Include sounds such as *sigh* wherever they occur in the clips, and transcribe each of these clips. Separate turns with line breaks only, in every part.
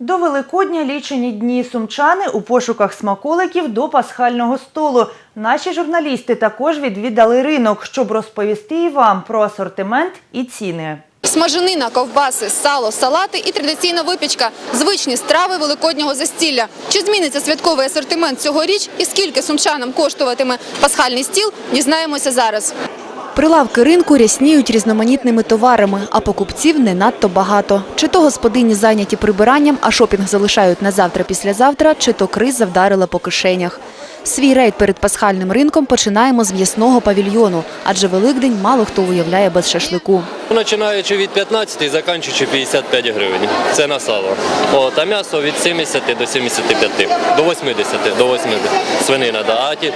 До Великодня лічені дні сумчани у пошуках смаколиків до пасхального столу. Наші журналісти також відвідали ринок, щоб розповісти і вам про асортимент і ціни.
Смаженина, ковбаси, сало, салати і традиційна випічка – звичні страви великоднього застілля. Чи зміниться святковий асортимент цьогоріч і скільки сумчанам коштуватиме пасхальний стіл, дізнаємося зараз.
Прилавки ринку рясніють різноманітними товарами, а покупців не надто багато. Чи то господині зайняті прибиранням, а шопінг залишають на завтра-післязавтра, чи то криза вдарила по кишенях. Свій рейд перед пасхальним ринком починаємо з м'ясного павільйону, адже Великдень мало хто уявляє без шашлику.
Починаючи від 15 і закінчуючи 55 гривень. Це на сало. От, а м'ясо від 70 до 75, до 80, до 80. Свинина, да. А ті...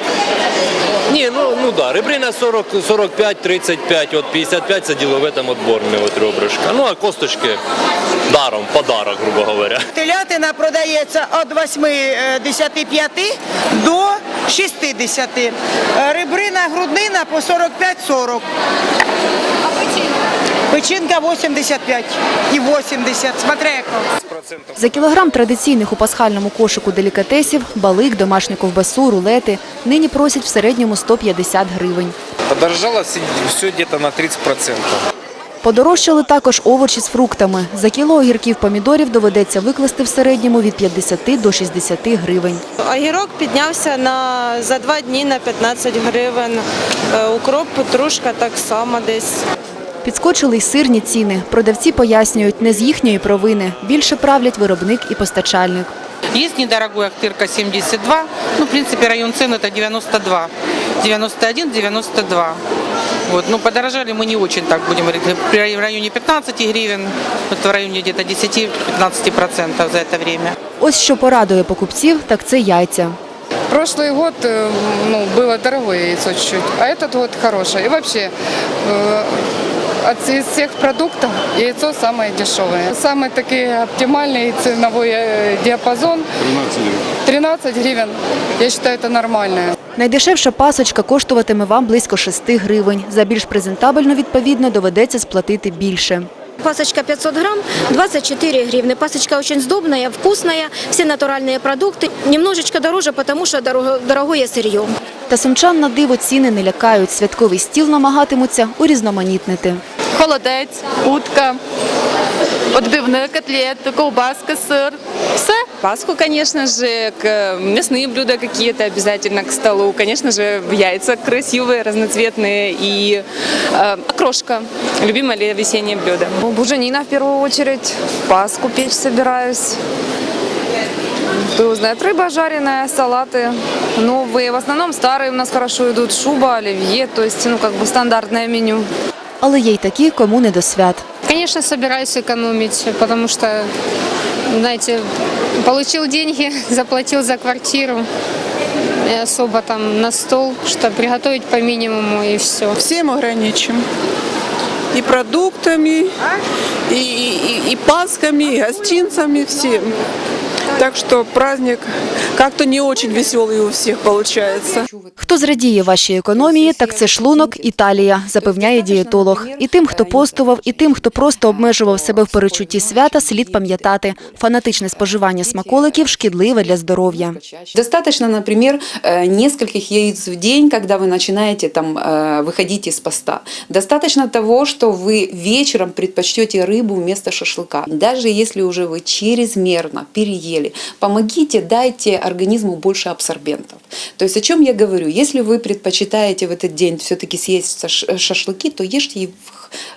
Ні, ну, да, ребрина 45, 35, от 55 це ділове там отборне от ребрышка. Ну, а косточки даром, подарок, грубо говоря.
Телятина продається від 85 до 60. Рибрина груднина по 45-40. Печінка 85 і 80, смотря яка.
За кілограм традиційних у пасхальному кошику делікатесів, балик, домашню ковбасу, рулети нині просять в середньому 150 гривень.
Подорожало все, все где-то на 30%.
Подорожчали також овочі з фруктами. За кіло огірків помідорів доведеться викласти в середньому від 50 до 60 гривень.
Огірок піднявся на за два дні на 15 гривень. Е, Укроп, петрушка так само десь.
Підскочили й сирні ціни. Продавці пояснюють, не з їхньої провини. Більше правлять виробник і постачальник.
Есть недорогой Ахтырка 72, ну, в принципе, район цен это 92, 91, 92. Вот, ну, подорожали мы не очень, так будем говорить, в районе 15 гривен, это в районе где-то 10-15 процентов за это время.
Ось що порадує покупців, так це яйця.
Прошлый год э, ну, было дорогое яйцо чуть-чуть, а этот год хорошее. И вообще э, от из всех продуктов яйцо самое дешевое. Самый такой оптимальный ценовой э, диапазон 13 гривен. Я считаю, это нормально.
Найдешевша пасочка коштуватиме вам близько 6 гривень. За більш презентабельну, відповідно, доведеться сплатити більше.
Пасочка 500 грамм, 24 гривны. Пасочка очень сдобная, вкусная, все натуральные продукты. Немножечко дороже, потому что дорого- дорогое сырье.
Та сумчан на диво ціни не лякають. Святковий стіл намагатимуться урізноманітнити.
Холодець, утка, відбивні котлети, ковбаска, сир. Все.
Пасху, конечно же, к мясные блюда какие-то обязательно к столу. Конечно же, яйца красивые, разноцветные и э, окрошка. Любимое ли весеннее блюдо.
Буженина в первую очередь, Пасху печь собираюсь. Кто знает, рыба жареная, салаты новые. В основном старые у нас хорошо идут. Шуба, оливье, то есть, ну, как бы стандартное меню.
Але є й такі, кому не до свят.
Конечно, собираюсь экономить, потому что, знаете, получил деньги, *laughs* заплатил за квартиру, и особо там на стол, что приготовить по минимуму и все.
Всім ограничим. І продуктами, і, і, і, і пасками, і гостинцами, всім. Так що праздник как-то не очень веселый у всех получается.
Хто зрадіє вашій економії, так це шлунок Італія, запевняє дієтолог. І тим, хто постував, і тим, хто просто обмежував себе в перечутті свята, слід пам'ятати. Фанатичне споживання смаколиків шкідливе для здоров'я.
Достаточно, например, э, нескольких яиц в день, когда вы начинаете там э, выходить из поста. Достаточно того, что вы вечером предпочтете рыбу вместо шашлыка. Даже если уже вы чрезмерно переели, помогите, дайте организму больше абсорбентов. То есть о чем я говорю? Если вы предпочитаете в этот день все-таки съесть шаш- шашлыки, то ешьте их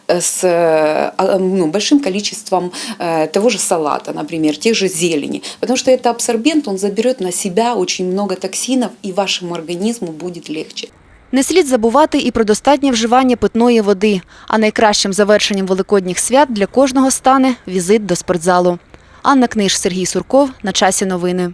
э, с э, а, ну, большим количеством э, того же салата, например, тех же зелени. Потому что это абсорбент, он заберет на себя очень много токсинов, и вашему организму будет легче.
Не слід забувати і про достатнє вживання питної води. А найкращим завершенням великодніх свят для кожного стане візит до спортзалу. Анна Книж, Сергій Сурков. На часі новини.